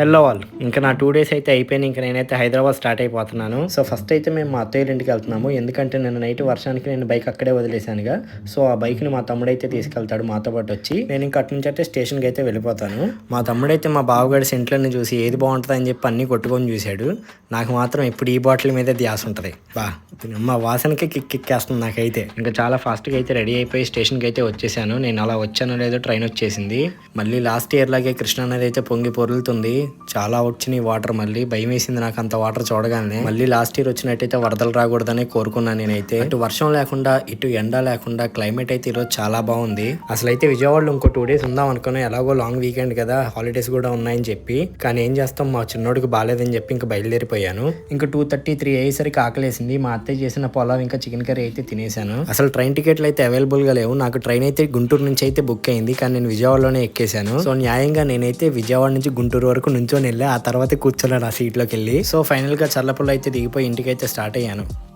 Hello all ఇంకా నా two days అయితే అయిపోయింది. ఇంకా నేనైతే హైదరాబాద్ స్టార్ట్ అయిపోతున్నాను. సో ఫస్ట్ అయితే మేము మా అత్తయ్య ఇంటికి వెళ్తున్నాము. ఎందుకంటే నేను నైట్ వర్షానికి నేను బైక్ అక్కడే వదిలేశానుగా. సో ఆ బైక్ని మా తమ్ముడైతే తీసుకెళ్తాడు మాతో పాటు వచ్చి. నేను ఇంకా అటు నుంచి అయితే స్టేషన్కి అయితే వెళ్ళిపోతాను. మా తమ్ముడైతే మా బావగాడి సెంట్లని చూసి ఏది బాగుంటుంది అని చెప్పి అన్ని కొట్టుకొని చూశాడు. నాకు మాత్రం ఇప్పుడు ఈ బాటిల్ మీదే ధ్యాస ఉంటుంది. బా మా వాసనకి కిక్ కిక్కేస్తుంది నాకైతే. ఇంకా చాలా ఫాస్ట్గా అయితే రెడీ అయిపోయి స్టేషన్కి అయితే వచ్చేసాను. నేను అలా వచ్చానో లేదో ట్రైన్ వచ్చేసింది. మళ్ళీ లాస్ట్ ఇయర్ లాగే కృష్ణ నది అయితే పొంగి పొరులుతుంది. చాలా వచ్చినాయి వాటర్ మళ్ళీ. భయం వేసింది నాకు అంత వాటర్ చూడగానే. మళ్ళీ లాస్ట్ ఇయర్ వచ్చినట్టయితే వరదలు రాకూడదని కోరుకున్నాను నేనైతే. ఇటు వర్షం లేకుండా ఇటు ఎండ లేకుండా క్లైమేట్ అయితే ఈరోజు చాలా బాగుంది. అసలు అయితే విజయవాడలో ఇంకో టూ డేస్ ఉందాం అనుకున్నాం. ఎలాగో లాంగ్ వీకెండ్ కదా హాలిడేస్ కూడా ఉన్నాయని చెప్పి. కానీ ఏం చేస్తాం మా చిన్నోడికి బాగాలేదని చెప్పి ఇంకా బయలుదేరిపోయాను. ఇంకా టూ థర్టీ త్రీ అయ్యేసరికి ఆకలేసింది. మా అత్తయ్య చేసిన పొలావ్ ఇంకా చికెన్ కర్రీ అయితే తినేసాను అసలు ట్రైన్ టికెట్లు అయితే అవైలబుల్గా లేవు. నాకు ట్రైన్ అయితే గుంటూరు నుంచి అయితే బుక్ అయింది. కానీ నేను విజయవాడలోనే ఎక్కేసాను సో న్యాయంగా నేనైతే విజయవాడ నుంచి గుంటూరు వరకు నుంచొని వెళ్ళి ఆ తర్వాత కూర్చోలేను ఆ సీట్లోకి వెళ్ళి. సో ఫైనల్గా చల్లపుల్ల అయితే దిగిపోయి ఇంటికి అయితే స్టార్ట్ అయ్యాను.